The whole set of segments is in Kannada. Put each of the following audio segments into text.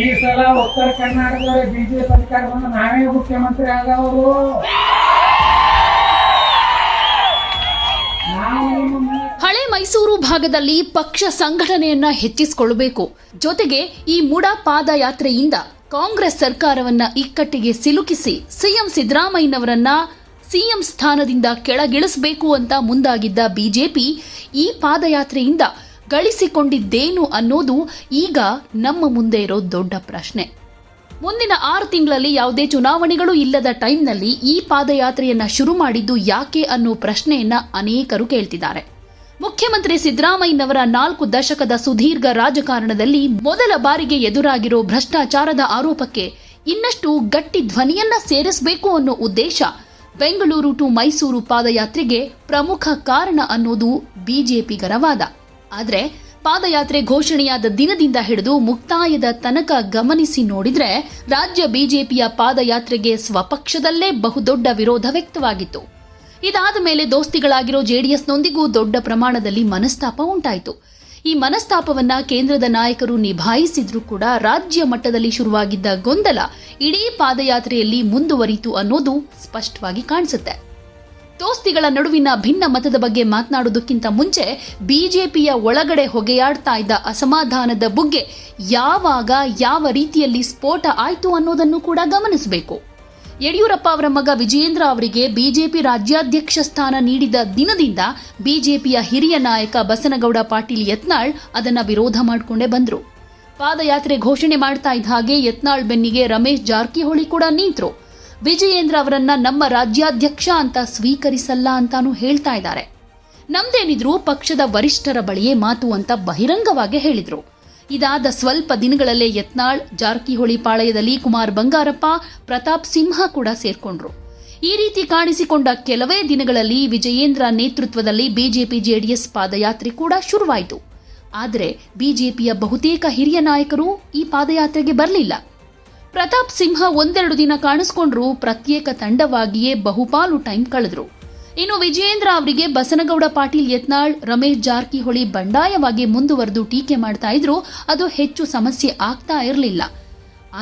ಈ ಸಲ ಉತ್ತರ ಕರ್ನಾಟಕದ ಬಿಜೆಪಿ ಸರ್ಕಾರ ಬಂದು ನಾವೇ ಮುಖ್ಯಮಂತ್ರಿ ಆಗವರು. ಹಳೆ ಮೈಸೂರು ಭಾಗದಲ್ಲಿ ಪಕ್ಷ ಸಂಘಟನೆಯನ್ನ ಹೆಚ್ಚಿಸಿಕೊಳ್ಳಬೇಕು. ಜೊತೆಗೆ ಈ ಮುಡ ಪಾದಯಾತ್ರೆಯಿಂದ ಕಾಂಗ್ರೆಸ್ ಸರ್ಕಾರವನ್ನ ಇಕ್ಕಟ್ಟಿಗೆ ಸಿಲುಕಿಸಿ ಸಿಎಂ ಸಿದ್ದರಾಮಯ್ಯನವರನ್ನ ಸಿಎಂ ಸ್ಥಾನದಿಂದ ಕೆಳಗಿಳಿಸಬೇಕು ಅಂತ ಮುಂದಾಗಿದ್ದ ಬಿಜೆಪಿ ಈ ಪಾದಯಾತ್ರೆಯಿಂದ ಗಳಿಸಿಕೊಂಡಿದ್ದೇನು ಅನ್ನೋದು ಈಗ ನಮ್ಮ ಮುಂದೆ ಇರೋ ದೊಡ್ಡ ಪ್ರಶ್ನೆ. ಮುಂದಿನ ಆರು ತಿಂಗಳಲ್ಲಿ ಯಾವುದೇ ಚುನಾವಣೆಗಳು ಇಲ್ಲದ ಟೈಮ್ನಲ್ಲಿ ಈ ಪಾದಯಾತ್ರೆಯನ್ನ ಶುರು ಮಾಡಿದ್ದು ಯಾಕೆ ಅನ್ನೋ ಪ್ರಶ್ನೆಯನ್ನ ಅನೇಕರು ಕೇಳ್ತಿದ್ದಾರೆ. ಮುಖ್ಯಮಂತ್ರಿ ಸಿದ್ದರಾಮಯ್ಯನವರ ನಾಲ್ಕು ದಶಕದ ಸುದೀರ್ಘ ರಾಜಕಾರಣದಲ್ಲಿ ಮೊದಲ ಬಾರಿಗೆ ಎದುರಾಗಿರೋ ಭ್ರಷ್ಟಾಚಾರದ ಆರೋಪಕ್ಕೆ ಇನ್ನಷ್ಟು ಗಟ್ಟಿ ಧ್ವನಿಯನ್ನ ಸೇರಿಸಬೇಕು ಅನ್ನೋ ಉದ್ದೇಶ ಬೆಂಗಳೂರು ಟು ಮೈಸೂರು ಪಾದಯಾತ್ರೆಗೆ ಪ್ರಮುಖ ಕಾರಣ ಅನ್ನೋದು ಬಿಜೆಪಿಗರ ವಾದ. ಆದ್ರೆ ಪಾದಯಾತ್ರೆ ಘೋಷಣೆಯಾದ ದಿನದಿಂದ ಹಿಡಿದು ಮುಕ್ತಾಯದ ತನಕ ಗಮನಿಸಿ ನೋಡಿದರೆ ರಾಜ್ಯ ಬಿಜೆಪಿಯ ಪಾದಯಾತ್ರೆಗೆ ಸ್ವಪಕ್ಷದಲ್ಲೇ ಬಹುದೊಡ್ಡ ವಿರೋಧ ವ್ಯಕ್ತವಾಗಿತ್ತು. ಇದಾದ ಮೇಲೆ ದೋಸ್ತಿಗಳಾಗಿರೋ ಜೆಡಿಎಸ್ನೊಂದಿಗೂ ದೊಡ್ಡ ಪ್ರಮಾಣದಲ್ಲಿ ಮನಸ್ತಾಪ ಉಂಟಾಯಿತು. ಈ ಮನಸ್ತಾಪವನ್ನ ಕೇಂದ್ರದ ನಾಯಕರು ನಿಭಾಯಿಸಿದ್ರೂ ಕೂಡ ರಾಜ್ಯ ಮಟ್ಟದಲ್ಲಿ ಶುರುವಾಗಿದ್ದ ಗೊಂದಲ ಇಡೀ ಪಾದಯಾತ್ರೆಯಲ್ಲಿ ಮುಂದುವರಿತು ಅನ್ನೋದು ಸ್ಪಷ್ಟವಾಗಿ ಕಾಣಿಸುತ್ತೆ. ದೋಸ್ತಿಗಳ ನಡುವಿನ ಭಿನ್ನ ಮತದ ಬಗ್ಗೆ ಮಾತನಾಡುವುದಕ್ಕಿಂತ ಮುಂಚೆ ಬಿಜೆಪಿಯ ಒಳಗಡೆ ಹೊಗೆಯಾಡ್ತಾ ಇದ್ದ ಅಸಮಾಧಾನದ ಬುಗ್ಗೆ ಯಾವಾಗ, ಯಾವ ರೀತಿಯಲ್ಲಿ ಸ್ಫೋಟ ಆಯ್ತು ಅನ್ನೋದನ್ನು ಕೂಡ ಗಮನಿಸಬೇಕು. ಯಡಿಯೂರಪ್ಪ ಅವರ ಮಗ ವಿಜಯೇಂದ್ರ ಅವರಿಗೆ ಬಿಜೆಪಿ ರಾಜ್ಯಾಧ್ಯಕ್ಷ ಸ್ಥಾನ ನೀಡಿದ ದಿನದಿಂದ ಬಿಜೆಪಿಯ ಹಿರಿಯ ನಾಯಕ ಬಸನಗೌಡ ಪಾಟೀಲ್ ಯತ್ನಾಳ್ ಅದನ್ನ ವಿರೋಧ ಮಾಡಿಕೊಂಡೇ ಬಂದರು. ಪಾದಯಾತ್ರೆ ಘೋಷಣೆ ಮಾಡ್ತಾ ಇದ್ದ ಹಾಗೆ ಯತ್ನಾಳ್ ಬೆನ್ನಿಗೆ ರಮೇಶ್ ಜಾರಕಿಹೊಳಿ ಕೂಡ ನಿಂತ್ರು. ವಿಜಯೇಂದ್ರ ಅವರನ್ನ ನಮ್ಮ ರಾಜ್ಯಾಧ್ಯಕ್ಷ ಅಂತ ಸ್ವೀಕರಿಸಲ್ಲ ಅಂತಾನು ಹೇಳ್ತಾ ಇದ್ದಾರೆ. ನಮ್ದೇನಿದ್ರು ಪಕ್ಷದ ವರಿಷ್ಠರ ಬಳಿಯೇ ಮಾತು ಅಂತ ಬಹಿರಂಗವಾಗಿ ಹೇಳಿದ್ರು. ಇದಾದ ಸ್ವಲ್ಪ ದಿನಗಳಲ್ಲೇ ಯತ್ನಾಳ್, ಜಾರಕಿಹೊಳಿ ಪಾಳಯದಲ್ಲಿ ಕುಮಾರ್ ಬಂಗಾರಪ್ಪ, ಪ್ರತಾಪ್ ಸಿಂಹ ಕೂಡ ಸೇರ್ಕೊಂಡ್ರು. ಈ ರೀತಿ ಕಾಣಿಸಿಕೊಂಡ ಕೆಲವೇ ದಿನಗಳಲ್ಲಿ ವಿಜಯೇಂದ್ರ ನೇತೃತ್ವದಲ್ಲಿ ಬಿಜೆಪಿ ಜೆಡಿಎಸ್ ಪಾದಯಾತ್ರೆ ಕೂಡ ಶುರುವಾಯಿತು. ಆದರೆ ಬಿಜೆಪಿಯ ಬಹುತೇಕ ಹಿರಿಯ ನಾಯಕರು ಈ ಪಾದಯಾತ್ರೆಗೆ ಬರಲಿಲ್ಲ. ಪ್ರತಾಪ್ ಸಿಂಹ ಒಂದೆರಡು ದಿನ ಕಾಣಿಸ್ಕೊಂಡ್ರು ಪ್ರತ್ಯೇಕ ತಂಡವಾಗಿಯೇ ಬಹುಪಾಲು ಟೈಮ್ ಕಳೆದ್ರು. ಇನ್ನು ವಿಜಯೇಂದ್ರ ಅವರಿಗೆ ಬಸನಗೌಡ, ಪಾಟೀಲ್ ಯತ್ನಾಳ್, ರಮೇಶ್ ಜಾರಕಿಹೊಳಿ ಬಂಡಾಯವಾಗಿ ಮುಂದುವರೆದು ಟೀಕೆ ಮಾಡ್ತಾ ಇದ್ರು, ಅದು ಹೆಚ್ಚು ಸಮಸ್ಯೆ ಆಗ್ತಾ ಇರಲಿಲ್ಲ.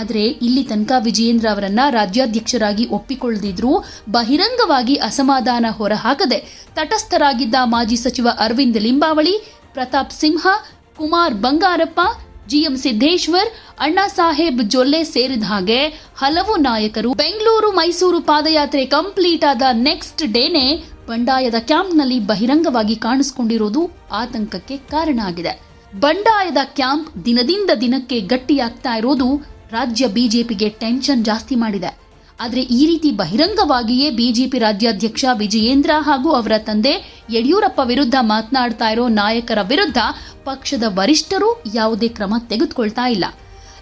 ಆದರೆ ಇಲ್ಲಿ ತನಕ ವಿಜಯೇಂದ್ರ ಅವರನ್ನ ರಾಜ್ಯಾಧ್ಯಕ್ಷರಾಗಿ ಒಪ್ಪಿಕೊಳ್ಳದಿದ್ರೂ ಬಹಿರಂಗವಾಗಿ ಅಸಮಾಧಾನ ಹೊರಹಾಕದೆ ತಟಸ್ಥರಾಗಿದ್ದ ಮಾಜಿ ಸಚಿವ ಅರವಿಂದ್ ಲಿಂಬಾವಳಿ, ಪ್ರತಾಪ್ ಸಿಂಹ, ಕುಮಾರ್ ಬಂಗಾರಪ್ಪ ಜಿಎಂ ಸಿದ್ದೇಶ್ವರ್, ಅಣ್ಣಾ ಸಾಹೇಬ್ ಜೊಲ್ಲೆ ಸೇರಿದ ಹಾಗೆ ಹಲವು ನಾಯಕರು ಬೆಂಗಳೂರು ಮೈಸೂರು ಪಾದಯಾತ್ರೆ ಕಂಪ್ಲೀಟ್ ಆದ ನೆಕ್ಸ್ಟ್ ಡೇನೆ ಬಂಡಾಯದ ಕ್ಯಾಂಪ್ನಲ್ಲಿ ಬಹಿರಂಗವಾಗಿ ಕಾಣಿಸಿಕೊಂಡಿರೋದು ಆತಂಕಕ್ಕೆ ಕಾರಣ ಆಗಿದೆ. ಬಂಡಾಯದ ಕ್ಯಾಂಪ್ ದಿನದಿಂದ ದಿನಕ್ಕೆ ಗಟ್ಟಿಯಾಗ್ತಾ ಇರೋದು ರಾಜ್ಯ ಬಿಜೆಪಿಗೆ ಟೆನ್ಷನ್ ಜಾಸ್ತಿ ಮಾಡಿದೆ. ಆದರೆ ಈ ರೀತಿ ಬಹಿರಂಗವಾಗಿಯೇ ಬಿಜೆಪಿ ರಾಜ್ಯಾಧ್ಯಕ್ಷ ವಿಜಯೇಂದ್ರ ಹಾಗೂ ಅವರ ತಂದೆ ಯಡಿಯೂರಪ್ಪ ವಿರುದ್ಧ ಮಾತನಾಡ್ತಾ ಇರೋ ನಾಯಕರ ವಿರುದ್ಧ ಪಕ್ಷದ ವರಿಷ್ಠರು ಯಾವುದೇ ಕ್ರಮ ತೆಗೆದುಕೊಳ್ತಾ ಇಲ್ಲ.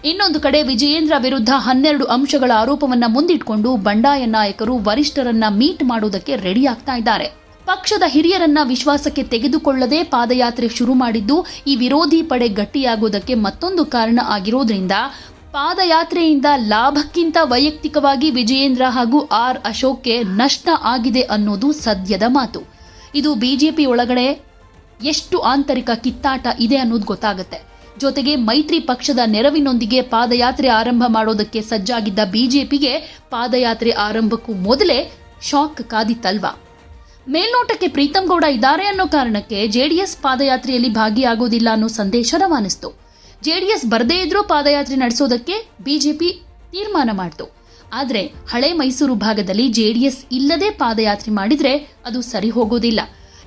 ಇನ್ನೊಂದು ಕಡೆ ವಿಜಯೇಂದ್ರ ವಿರುದ್ಧ ಹನ್ನೆರಡು ಅಂಶಗಳ ಆರೋಪವನ್ನ ಮುಂದಿಟ್ಕೊಂಡು ಬಂಡಾಯ ನಾಯಕರು ವರಿಷ್ಠರನ್ನ ಮೀಟ್ ಮಾಡುವುದಕ್ಕೆ ರೆಡಿ ಆಗ್ತಾ ಇದ್ದಾರೆ. ಪಕ್ಷದ ಹಿರಿಯರನ್ನ ವಿಶ್ವಾಸಕ್ಕೆ ತೆಗೆದುಕೊಳ್ಳದೆ ಪಾದಯಾತ್ರೆ ಶುರು ಮಾಡಿದ್ದು ಈ ವಿರೋಧಿ ಪಡೆ ಗಟ್ಟಿಯಾಗುವುದಕ್ಕೆ ಮತ್ತೊಂದು ಕಾರಣ ಆಗಿರೋದ್ರಿಂದ ಪಾದಯಾತ್ರೆಯಿಂದ ಲಾಭಕ್ಕಿಂತ ವೈಯಕ್ತಿಕವಾಗಿ ವಿಜಯೇಂದ್ರ ಹಾಗೂ ಆರ್ ಅಶೋಕ್ಗೆ ನಷ್ಟ ಆಗಿದೆ ಅನ್ನೋದು ಸದ್ಯದ ಮಾತು. ಇದು ಬಿಜೆಪಿ ಒಳಗಡೆ ಎಷ್ಟು ಆಂತರಿಕ ಕಿತ್ತಾಟ ಇದೆ ಅನ್ನೋದು ಗೊತ್ತಾಗುತ್ತೆ. ಜೊತೆಗೆ ಮೈತ್ರಿ ಪಕ್ಷದ ನೆರವಿನೊಂದಿಗೆ ಪಾದಯಾತ್ರೆ ಆರಂಭ ಮಾಡೋದಕ್ಕೆ ಸಜ್ಜಾಗಿದ್ದ ಬಿಜೆಪಿಗೆ ಪಾದಯಾತ್ರೆ ಆರಂಭಕ್ಕೂ ಮೊದಲೇ ಶಾಕ್ ಕಾದಿತ್ತಲ್ವಾ? ಮೇಲ್ನೋಟಕ್ಕೆ ಪ್ರೀತಂ ಗೌಡ ಇದ್ದಾರೆ ಅನ್ನೋ ಕಾರಣಕ್ಕೆ ಜೆಡಿಎಸ್ ಪಾದಯಾತ್ರೆಯಲ್ಲಿ ಭಾಗಿಯಾಗೋದಿಲ್ಲ ಅನ್ನೋ ಸಂದೇಶ ರವಾನಿಸ್ತು. ಜೆಡಿಎಸ್ ಬರದೇ ಇದ್ರೂ ಪಾದಯಾತ್ರೆ ನಡೆಸೋದಕ್ಕೆ ಬಿಜೆಪಿ ತೀರ್ಮಾನ ಮಾಡಿತು. ಆದರೆ ಹಳೆ ಮೈಸೂರು ಭಾಗದಲ್ಲಿ ಜೆಡಿಎಸ್ ಇಲ್ಲದೆ ಪಾದಯಾತ್ರೆ ಮಾಡಿದರೆ ಅದು ಸರಿ ಹೋಗೋದಿಲ್ಲ.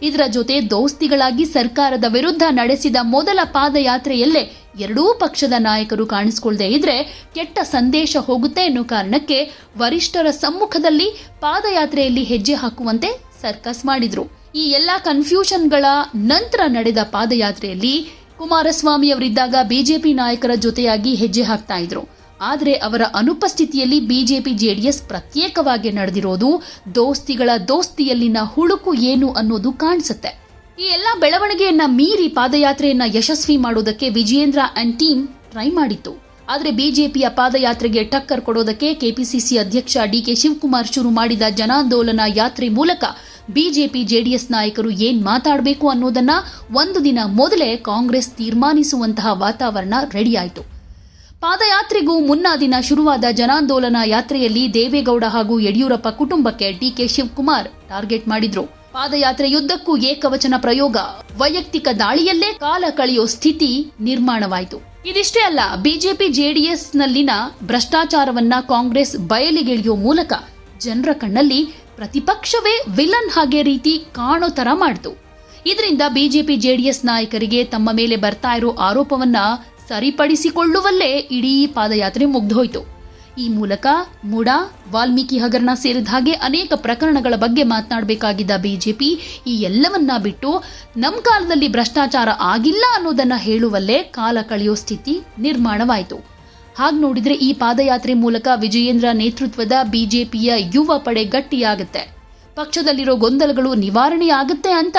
ಇದರ ಜೊತೆ ದೋಸ್ತಿಗಳಾಗಿ ಸರ್ಕಾರದ ವಿರುದ್ಧ ನಡೆಸಿದ ಮೊದಲ ಪಾದಯಾತ್ರೆಯಲ್ಲೇ ಎರಡೂ ಪಕ್ಷದ ನಾಯಕರು ಕಾಣಿಸಿಕೊಳ್ಳದೆ ಇದ್ರೆ ಕೆಟ್ಟ ಸಂದೇಶ ಹೋಗುತ್ತೆ ಎನ್ನುವ ಕಾರಣಕ್ಕೆ ವರಿಷ್ಠರ ಸಮ್ಮುಖದಲ್ಲಿ ಪಾದಯಾತ್ರೆಯಲ್ಲಿ ಹೆಜ್ಜೆ ಹಾಕುವಂತೆ ಸರ್ಕಸ್ ಮಾಡಿದ್ರು. ಈ ಎಲ್ಲಾ ಕನ್ಫ್ಯೂಷನ್ಗಳ ನಂತರ ನಡೆದ ಪಾದಯಾತ್ರೆಯಲ್ಲಿ ಕುಮಾರಸ್ವಾಮಿ ಅವರಿದ್ದಾಗ ಬಿಜೆಪಿ ನಾಯಕರ ಜೊತೆಯಾಗಿ ಹೆಜ್ಜೆ ಹಾಕ್ತಾ ಇದ್ರು. ಆದರೆ ಅವರ ಅನುಪಸ್ಥಿತಿಯಲ್ಲಿ ಬಿಜೆಪಿ ಜೆಡಿಎಸ್ ಪ್ರತ್ಯೇಕವಾಗಿ ನಡೆದಿರೋದು ದೋಸ್ತಿಗಳ ದೋಸ್ತಿಯಲ್ಲಿನ ಹುಳುಕು ಏನು ಅನ್ನೋದು ಕಾಣಿಸುತ್ತೆ. ಈ ಎಲ್ಲ ಬೆಳವಣಿಗೆಯನ್ನ ಮೀರಿ ಪಾದಯಾತ್ರೆಯನ್ನ ಯಶಸ್ವಿ ಮಾಡೋದಕ್ಕೆ ವಿಜಯೇಂದ್ರ ಅಂಡ್ ಟೀಮ್ ಟ್ರೈ ಮಾಡಿತ್ತು. ಆದರೆ ಬಿಜೆಪಿಯ ಪಾದಯಾತ್ರೆಗೆ ಟಕ್ಕರ್ ಕೊಡೋದಕ್ಕೆ ಕೆಪಿಸಿಸಿ ಅಧ್ಯಕ್ಷ ಡಿಕೆ ಶಿವಕುಮಾರ್ ಶುರು ಮಾಡಿದ ಜನಾಂದೋಲನ ಯಾತ್ರೆ ಮೂಲಕ ಬಿಜೆಪಿ ಜೆಡಿಎಸ್ ನಾಯಕರು ಏನ್ ಮಾತಾಡಬೇಕು ಅನ್ನೋದನ್ನ ಒಂದು ದಿನ ಮೊದಲೇ ಕಾಂಗ್ರೆಸ್ ತೀರ್ಮಾನಿಸುವಂತಹ ವಾತಾವರಣ ರೆಡಿಯಾಯಿತು ಪಾದಯಾತ್ರೆಗೂ ಮುನ್ನಾ ದಿನ ಶುರುವಾದ ಜನಾಂದೋಲನ ಯಾತ್ರೆಯಲ್ಲಿ ದೇವೇಗೌಡ ಹಾಗೂ ಯಡಿಯೂರಪ್ಪ ಕುಟುಂಬಕ್ಕೆ ಡಿಕೆ ಶಿವಕುಮಾರ್ ಟಾರ್ಗೆಟ್ ಮಾಡಿದ್ರು. ಪಾದಯಾತ್ರೆಯುದ್ದಕ್ಕೂ ಏಕವಚನ ಪ್ರಯೋಗ, ವೈಯಕ್ತಿಕ ದಾಳಿಯಲ್ಲೇ ಕಾಲ ಕಳೆಯೋ ಸ್ಥಿತಿ ನಿರ್ಮಾಣವಾಯಿತು. ಇದಿಷ್ಟೇ ಅಲ್ಲ, ಬಿಜೆಪಿ ಜೆಡಿಎಸ್ ನಲ್ಲಿನ ಭ್ರಷ್ಟಾಚಾರವನ್ನ ಕಾಂಗ್ರೆಸ್ ಬಯಲಿಗೆಳೆಯುವ ಮೂಲಕ ಜನರ ಕಣ್ಣಲ್ಲಿ ಪ್ರತಿಪಕ್ಷವೇ ವಿಲನ್ ಹಾಗೆ ರೀತಿ ಕಾಣೋ ತರ ಮಾಡಿತು. ಇದರಿಂದ ಬಿಜೆಪಿ ಜೆಡಿಎಸ್ ನಾಯಕರಿಗೆ ತಮ್ಮ ಮೇಲೆ ಬರ್ತಾ ಇರೋ ಆರೋಪವನ್ನ ಸರಿಪಡಿಸಿಕೊಳ್ಳುವಲ್ಲೇ ಇಡೀ ಪಾದಯಾತ್ರೆ ಮುಗ್ದೋಯ್ತು. ಈ ಮೂಲಕ ಮುಡಾ, ವಾಲ್ಮೀಕಿ ಹಗರಣ ಸೇರಿದ ಹಾಗೆ ಅನೇಕ ಪ್ರಕರಣಗಳ ಬಗ್ಗೆ ಮಾತನಾಡಬೇಕಾಗಿದ್ದ ಬಿಜೆಪಿ ಈ ಎಲ್ಲವನ್ನ ಬಿಟ್ಟು ನಮ್ಮ ಕಾಲದಲ್ಲಿ ಭ್ರಷ್ಟಾಚಾರ ಆಗಿಲ್ಲ ಅನ್ನೋದನ್ನ ಹೇಳುವಲ್ಲೇ ಕಾಲ ಕಳೆಯೋ ಸ್ಥಿತಿ ನಿರ್ಮಾಣವಾಯಿತು. ಹಾಗೆ ನೋಡಿದ್ರೆ ಈ ಪಾದಯಾತ್ರೆ ಮೂಲಕ ವಿಜಯೇಂದ್ರ ನೇತೃತ್ವದ ಬಿಜೆಪಿಯ ಯುವ ಪಡೆ ಗಟ್ಟಿಯಾಗುತ್ತೆ. ಪಕ್ಷದಲ್ಲಿರೋ ಗೊಂದಲಗಳು ನಿವಾರಣೆಯಾಗುತ್ತೆ ಅಂತ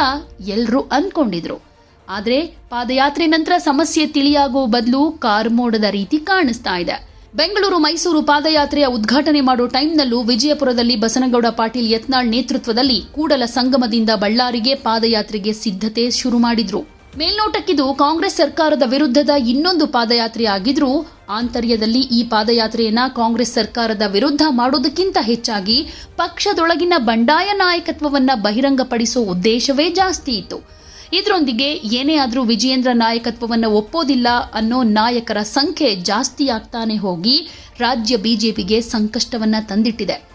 ಎಲ್ಲರೂ ಅನ್ಕೊಂಡಿದ್ರು. ಆದ್ರೆ ಪಾದಯಾತ್ರೆ ನಂತರ ಸಮಸ್ಯೆ ತಿಳಿಯಾಗೋ ಬದಲು ಕಾರ್ಮೋಡದ ರೀತಿ ಕಾಣಿಸ್ತಾ ಇದೆ. ಬೆಂಗಳೂರು ಮೈಸೂರು ಪಾದಯಾತ್ರೆಯ ಉದ್ಘಾಟನೆ ಮಾಡೋ ಟೈಮ್ನಲ್ಲೂ ವಿಜಯಪುರದಲ್ಲಿ ಬಸನಗೌಡ ಪಾಟೀಲ್ ಯತ್ನಾಳ್ ನೇತೃತ್ವದಲ್ಲಿ ಕೂಡಲ ಸಂಗಮದಿಂದ ಬಳ್ಳಾರಿಗೆ ಪಾದಯಾತ್ರೆಗೆ ಸಿದ್ಧತೆ ಶುರು ಮಾಡಿದ್ರು. ಮೇಲ್ನೋಟಕ್ಕಿದು ಕಾಂಗ್ರೆಸ್ ಸರ್ಕಾರದ ವಿರುದ್ಧದ ಇನ್ನೊಂದು ಪಾದಯಾತ್ರೆ ಆಗಿದ್ರೂ ಆಂತರ್ಯದಲ್ಲಿ ಈ ಪಾದಯಾತ್ರೆಯನ್ನ ಕಾಂಗ್ರೆಸ್ ಸರ್ಕಾರದ ವಿರುದ್ಧ ಮಾಡೋದಕ್ಕಿಂತ ಹೆಚ್ಚಾಗಿ ಪಕ್ಷದೊಳಗಿನ ಬಂಡಾಯ ನಾಯಕತ್ವವನ್ನ ಬಹಿರಂಗಪಡಿಸೋ ಉದ್ದೇಶವೇ ಜಾಸ್ತಿ ಇತ್ತು. ಇದರೊಂದಿಗೆ ಏನೇ ಆದರೂ ವಿಜಯೇಂದ್ರ ನಾಯಕತ್ವವನ್ನು ಒಪ್ಪೋದಿಲ್ಲ ಅನ್ನೋ ನಾಯಕರ ಸಂಖ್ಯೆ ಜಾಸ್ತಿ ಆಗ್ತಾನೆ ಹೋಗಿ ರಾಜ್ಯ ಬಿಜೆಪಿಗೆ ಸಂಕಷ್ಟವನ್ನ ತಂದಿಟ್ಟಿದೆ.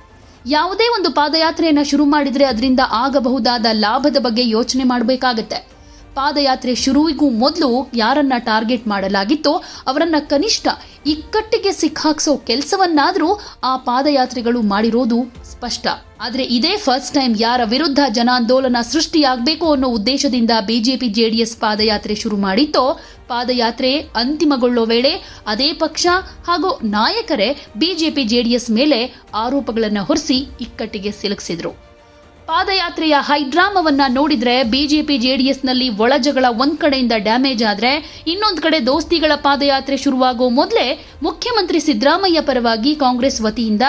ಯಾವುದೇ ಒಂದು ಪಾದಯಾತ್ರೆಯನ್ನು ಶುರು ಮಾಡಿದರೆ ಅದರಿಂದ ಆಗಬಹುದಾದ ಲಾಭದ ಬಗ್ಗೆ ಯೋಚನೆ ಮಾಡಬೇಕಾಗತ್ತೆ. ಪಾದಯಾತ್ರೆ ಶುರುವಿಗೂ ಮೊದಲು ಯಾರನ್ನ ಟಾರ್ಗೆಟ್ ಮಾಡಲಾಗಿತ್ತೋ ಅವರನ್ನ ಕನಿಷ್ಠ ಇಕ್ಕಟ್ಟಿಗೆ ಸಿಕ್ಕಾಕ್ಸೋ ಕೆಲಸವನ್ನಾದರೂ ಆ ಪಾದಯಾತ್ರೆಗಳು ಮಾಡಿರೋದು ಸ್ಪಷ್ಟ. ಆದರೆ ಇದೇ ಫಸ್ಟ್ ಟೈಮ್ ಯಾರ ವಿರುದ್ಧ ಜನಾಂದೋಲನ ಸೃಷ್ಟಿಯಾಗಬೇಕು ಅನ್ನೋ ಉದ್ದೇಶದಿಂದ ಬಿಜೆಪಿ ಜೆಡಿಎಸ್ ಪಾದಯಾತ್ರೆ ಶುರು ಮಾಡಿತ್ತೋ, ಪಾದಯಾತ್ರೆ ಅಂತಿಮಗೊಳ್ಳೋ ವೇಳೆ ಅದೇ ಪಕ್ಷ ಹಾಗೂ ನಾಯಕರೇ ಬಿಜೆಪಿ ಜೆಡಿಎಸ್ ಮೇಲೆ ಆರೋಪಗಳನ್ನು ಹೊರಿಸಿ ಇಕ್ಕಟ್ಟಿಗೆ ಸಿಲುಕಿಸಿದ್ರು. ಪಾದಯಾತ್ರೆಯ ಹೈಡ್ರಾಮವನ್ನ ನೋಡಿದ್ರೆ ಬಿಜೆಪಿ ಜೆಡಿಎಸ್ನಲ್ಲಿ ಒಳಜಗಳ ಒಂದ್ ಕಡೆಯಿಂದ ಡ್ಯಾಮೇಜ್ ಆದ್ರೆ ಇನ್ನೊಂದು ಕಡೆ ದೋಸ್ತಿಗಳ ಪಾದಯಾತ್ರೆ ಶುರುವಾಗೋ ಮೊದಲೇ ಮುಖ್ಯಮಂತ್ರಿ ಸಿದ್ದರಾಮಯ್ಯ ಪರವಾಗಿ ಕಾಂಗ್ರೆಸ್ ವತಿಯಿಂದ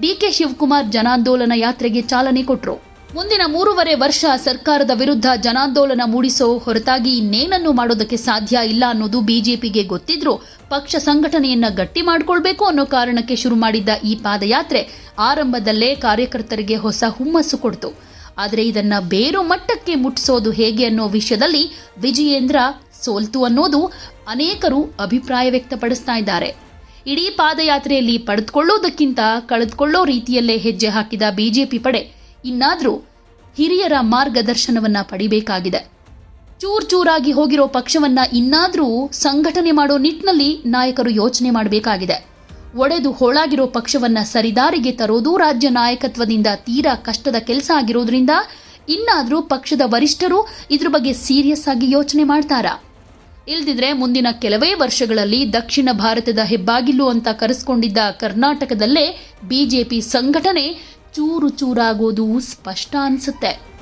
ಡಿಕೆ ಶಿವಕುಮಾರ್ ಜನಾಂದೋಲನ ಯಾತ್ರೆಗೆ ಚಾಲನೆ ಕೊಟ್ಟರು ಮುಂದಿನ ಮೂರುವರೆ ವರ್ಷ ಸರ್ಕಾರದ ವಿರುದ್ಧ ಜನಾಂದೋಲನ ಮೂಡಿಸೋ ಹೊರತಾಗಿ ಇನ್ನೇನನ್ನು ಮಾಡೋದಕ್ಕೆ ಸಾಧ್ಯ ಇಲ್ಲ ಅನ್ನೋದು ಬಿಜೆಪಿಗೆ ಗೊತ್ತಿದ್ರು ಪಕ್ಷ ಸಂಘಟನೆಯನ್ನ ಗಟ್ಟಿ ಮಾಡಿಕೊಳ್ಬೇಕು ಅನ್ನೋ ಕಾರಣಕ್ಕೆ ಶುರು ಮಾಡಿದ್ದ ಈ ಪಾದಯಾತ್ರೆ ಆರಂಭದಲ್ಲೇ ಕಾರ್ಯಕರ್ತರಿಗೆ ಹೊಸ ಹುಮ್ಮಸ್ಸು ಕೊಡ್ತು. ಆದರೆ ಇದನ್ನ ಬೇರು ಮಟ್ಟಕ್ಕೆ ಮುಟ್ಟಿಸೋದು ಹೇಗೆ ಅನ್ನೋ ವಿಷಯದಲ್ಲಿ ವಿಜಯೇಂದ್ರ ಸೋಲ್ತು ಅನ್ನೋದು ಅನೇಕರು ಅಭಿಪ್ರಾಯ ವ್ಯಕ್ತಪಡಿಸ್ತಾ ಇದ್ದಾರೆ. ಇಡೀ ಪಾದಯಾತ್ರೆಯಲ್ಲಿ ಪಡೆದುಕೊಳ್ಳೋದಕ್ಕಿಂತ ಕಳೆದುಕೊಳ್ಳೋ ರೀತಿಯಲ್ಲೇ ಹೆಜ್ಜೆ ಹಾಕಿದ ಬಿಜೆಪಿ ಪಡೆ ಇನ್ನಾದರೂ ಹಿರಿಯರ ಮಾರ್ಗದರ್ಶನವನ್ನ ಪಡಿಬೇಕಾಗಿದೆ. ಚೂರ್ ಚೂರಾಗಿ ಹೋಗಿರೋ ಪಕ್ಷವನ್ನ ಇನ್ನಾದರೂ ಸಂಘಟನೆ ಮಾಡೋ ನಿಟ್ಟಿನಲ್ಲಿ ನಾಯಕರು ಯೋಚನೆ ಮಾಡಬೇಕಾಗಿದೆ. ಒಡೆದು ಹೋಳಾಗಿರೋ ಪಕ್ಷವನ್ನ ಸರಿದಾರಿಗೆ ತರೋದು ರಾಜ್ಯ ನಾಯಕತ್ವದಿಂದ ತೀರಾ ಕಷ್ಟದ ಕೆಲಸ ಆಗಿರೋದ್ರಿಂದ ಇನ್ನಾದರೂ ಪಕ್ಷದ ವರಿಷ್ಠರು ಇದ್ರ ಬಗ್ಗೆ ಸೀರಿಯಸ್ ಆಗಿ ಯೋಚನೆ ಮಾಡ್ತಾರಾ? ಇಲ್ದಿದ್ರೆ ಮುಂದಿನ ಕೆಲವೇ ವರ್ಷಗಳಲ್ಲಿ ದಕ್ಷಿಣ ಭಾರತದ ಹೆಬ್ಬಾಗಿಲು ಅಂತ ಕರೆಸ್ಕೊಂಡಿದ್ದ ಕರ್ನಾಟಕದಲ್ಲೇ ಬಿಜೆಪಿ ಸಂಘಟನೆ ಚೂರು ಚೂರಾಗೋದು ಸ್ಪಷ್ಟ ಅನ್ಸುತ್ತೆ.